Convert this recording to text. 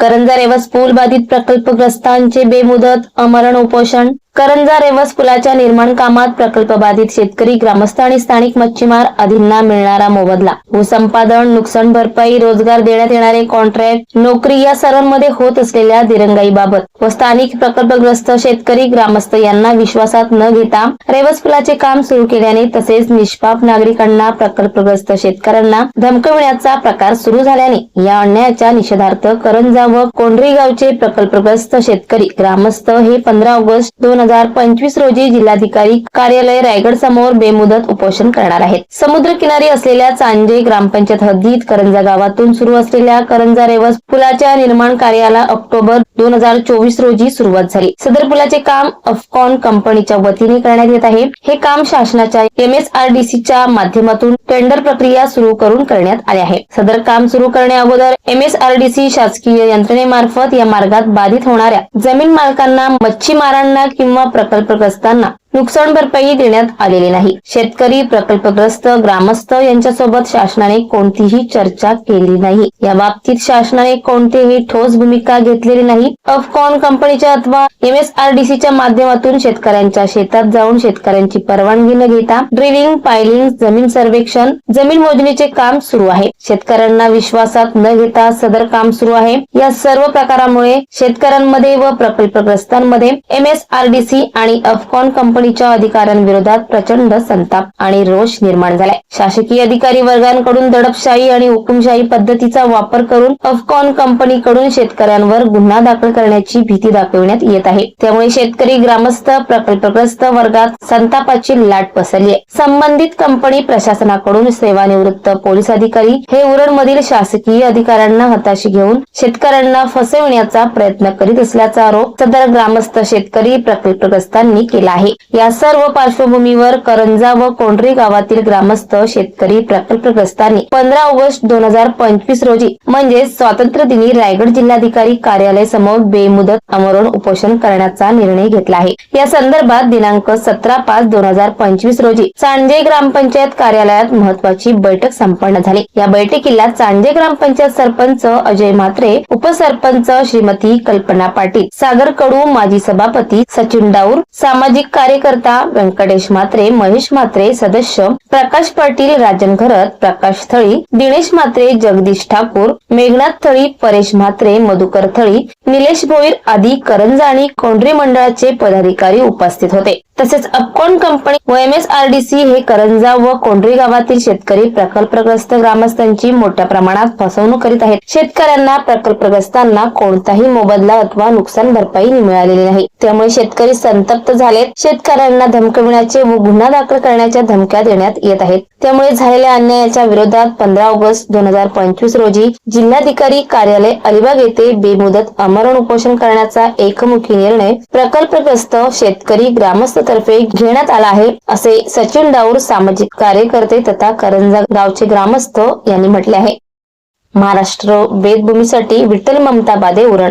करंजा रेवस पूल बाधित प्रकल्पग्रस्तांचे बेमुदत अमरण उपोषण करंजा रेवस पुलाच्या निर्माण कामात प्रकल्प बाधित शेतकरी ग्रामस्थ आणि स्थानिक मच्छीमार अधिंना मिळणारा मोबदला. भूसंपादन नुकसान भरपाई रोजगार देण्यात येणारे कॉन्ट्रॅक्ट नोकरी या सर्वांमध्ये होत असलेल्या दिरंगाईबाबत व स्थानिक प्रकल्पग्रस्त शेतकरी ग्रामस्थ यांना विश्वासात न घेता रेवस पुलाचे काम सुरू केल्याने तसेच निष्पाप नागरिकांना प्रकल्पग्रस्त शेतकऱ्यांना धमकविण्याचा प्रकार सुरू झाल्याने या अन्यायाच्या निषेधार्थ करंजा व कोंढरी गावचे प्रकल्पग्रस्त शेतकरी ग्रामस्थ हे पंधरा ऑगस्ट दोन हजार पंचवीस रोजी जिल्हाधिकारी कार्यालय रायगड समोर बेमुदत उपोषण करणार आहेत. समुद्र किनारी असलेल्या चांजे ग्रामपंचायत हद्दीत करंजा गावातून सुरू असलेल्या करंजा रेवस पुलाच्या निर्माण कार्याला ऑक्टोबर दोन हजार चोवीस रोजी सुरुवात झाली. सदर पुलाचे काम अफकॉन कंपनीच्या वतीने करण्यात येत आहे. हे काम शासनाच्या एमएसआरडीसीच्या माध्यमातून टेंडर प्रक्रिया सुरू करून करण्यात आले आहे. सदर काम सुरू करण्या अगोदर एमएसआरडीसी शासकीय यंत्रणेमार्फत या मार्गात बाधित होणाऱ्या जमीन मालकांना मच्छीमारांना किंवा किंवा प्रकल्पग्रस्तांना नुकसान भरपाई देण्यात आलेली नाही. शेतकरी प्रकल्पग्रस्त ग्रामस्थ यांच्यासोबत शासनाने कोणतीही चर्चा केली नाही. या बाबतीत शासनाने कोणतीही ठोस भूमिका घेतलेली नाही. अफकॉन कंपनीच्या अथवा एम एस आर डी सीच्या माध्यमातून शेतकऱ्यांच्या शेतात जाऊन शेतकऱ्यांची परवानगी न घेता ड्रिलिंग पायलिंग जमीन सर्वेक्षण जमीन मोजणीचे काम सुरू आहे. शेतकऱ्यांना विश्वासात न घेता सदर काम सुरू आहे. या सर्व प्रकारामुळे शेतकऱ्यांमध्ये व प्रकल्पग्रस्तांमध्ये M S R D MSRDC आणि अफकॉन कंपनीच्या अधिकाऱ्यांविरोधात प्रचंड संताप आणि रोष निर्माण झालाय. शासकीय अधिकारी वर्गांकडून दडपशाही आणि हुकुमशाही पद्धतीचा वापर करून अफकॉन कंपनीकडून शेतकऱ्यांवर गुन्हा दाखल करण्याची भीती दाखविण्यात येत आहे. त्यामुळे शेतकरी ग्रामस्थ प्रकल्पग्रस्त वर्गात संतापाची लाट पसरली आहे. संबंधित कंपनी प्रशासनाकडून सेवानिवृत्त पोलीस अधिकारी हे उरणमधील शासकीय अधिकाऱ्यांना हताशी घेऊन शेतकऱ्यांना फसविण्याचा प्रयत्न करीत असल्याचा आरोप सदर ग्रामस्थ शेतकरी प्रकल्प प्रकल्पग्रस्तांनी केला आहे. या सर्व पार्श्वभूमीवर करंजा व कोंढरी गावातील ग्रामस्थ शेतकरी प्रकल्पग्रस्तांनी पंधरा ऑगस्ट दोन हजार पंचवीस रोजी म्हणजे स्वातंत्र्य दिनी रायगड जिल्हाधिकारी कार्यालय समोर बेमुदत आमरण उपोषण करण्याचा निर्णय घेतला आहे. या संदर्भात दिनांक सतरा पाच दोन हजार पंचवीस रोजी सांजे ग्रामपंचायत कार्यालयात महत्वाची बैठक संपन्न झाली. या बैठकीला चांजे ग्रामपंचायत सरपंच अजय म्हात्रे उपसरपंच श्रीमती कल्पना पाटील सागर कडू माजी सभापती सचिन डाऊर सामाजिक कार्यकर्ता व्यंकटेश म्हात्रे महेश म्हात्रे सदस्य प्रकाश पाटील राजन घरत प्रकाश थळी दिनेश म्हात्रे जगदीश ठाकूर मेघनाथ थळी परेश म्हात्रे मधुकर थळी निलेश भोईर आदी करंजा आणि कोंढरी मंडळाचे पदाधिकारी उपस्थित होते. तसेच अपकॉन कंपनी व M S R D C हे करंजा व कोंढरी गावातील शेतकरी प्रकल्पग्रस्त ग्रामस्थांची मोठ्या प्रमाणात फसवणूक करीत आहेत. शेतकऱ्यांना प्रकल्पग्रस्तांना कोणताही मोबदला अथवा नुकसान भरपाई मिळालेली नाही. त्यामुळे शेतकरी संतप्त झालेत. शेतकऱ्यांना धमकविण्याचे व गुन्हा दाखल करण्याच्या धमक्या देण्यात येत आहेत. त्यामुळे झालेल्या अन्यायाच्या विरोधात पंधरा ऑगस्ट दोन हजार पंचवीस रोजी जिल्हाधिकारी कार्यालय अलिबाग येथे बेमुदत अमरण उपोषण करण्याचा एकमुखी निर्णय प्रकल्पग्रस्त शेतकरी ग्रामस्थतर्फे घेण्यात आला आहे असे सचिन डाऊर सामाजिक कार्यकर्ते तथा करंजा गावचे ग्रामस्थ यांनी म्हटले आहे. महाराष्ट्र वेदभूमीसाठी विठ्ठल ममता बादे उरण.